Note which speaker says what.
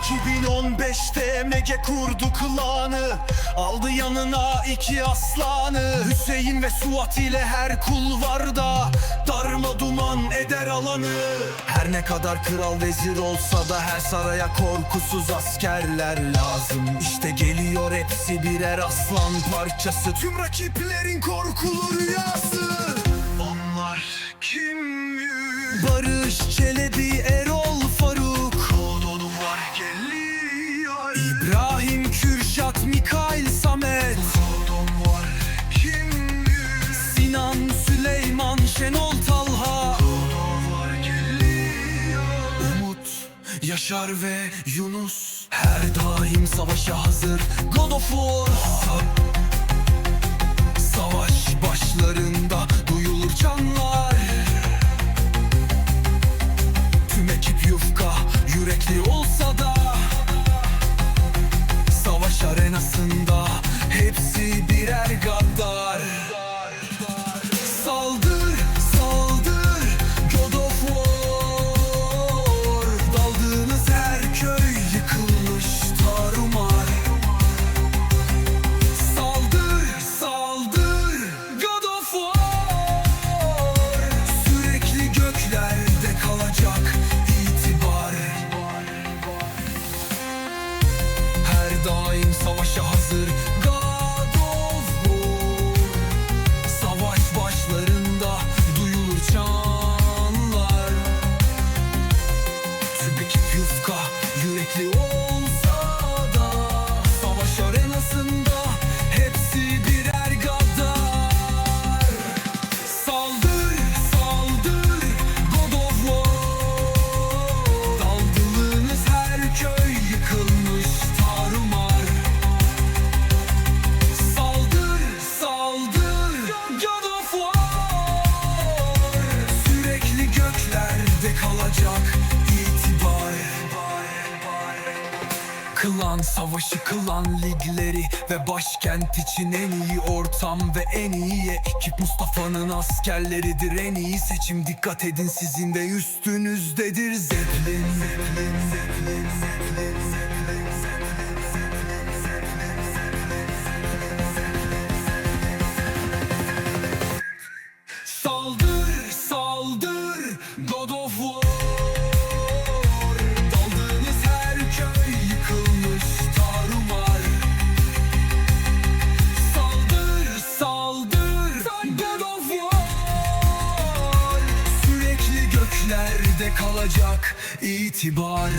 Speaker 1: 2015'te MG kurdu klanı. Aldı yanına iki aslanı. Hüseyin ve Suat ile her kulvarda Darma duman eder alanı. Her ne kadar kral vezir olsa da Her saraya korkusuz askerler lazım. İşte geliyor hepsi birer aslan parçası. Tüm rakiplerin korkulu rüyası. Onlar kim? Barış Çelebi, Erol İbrahim Kürşat, Mikail Samet? Sinan Süleyman Şenol Talha. Umut Yaşar ve Yunus. Her daim savaşa hazır. God of War. Savaş başlarında duyulur çanlar Tüm ekip yufka yürekli olsa kalacak itibar Klan savaşı, klan ligleri ve başkent için en iyi ortam ve en iyi ekip. Mustafa'nın askerleridir en iyi seçim. Dikkat edin sizin de üstünüzdedir. Zeppelin, Zeppelin, Zeppelin, Zeppelin, Saldır, saldır God of War kalacak itibar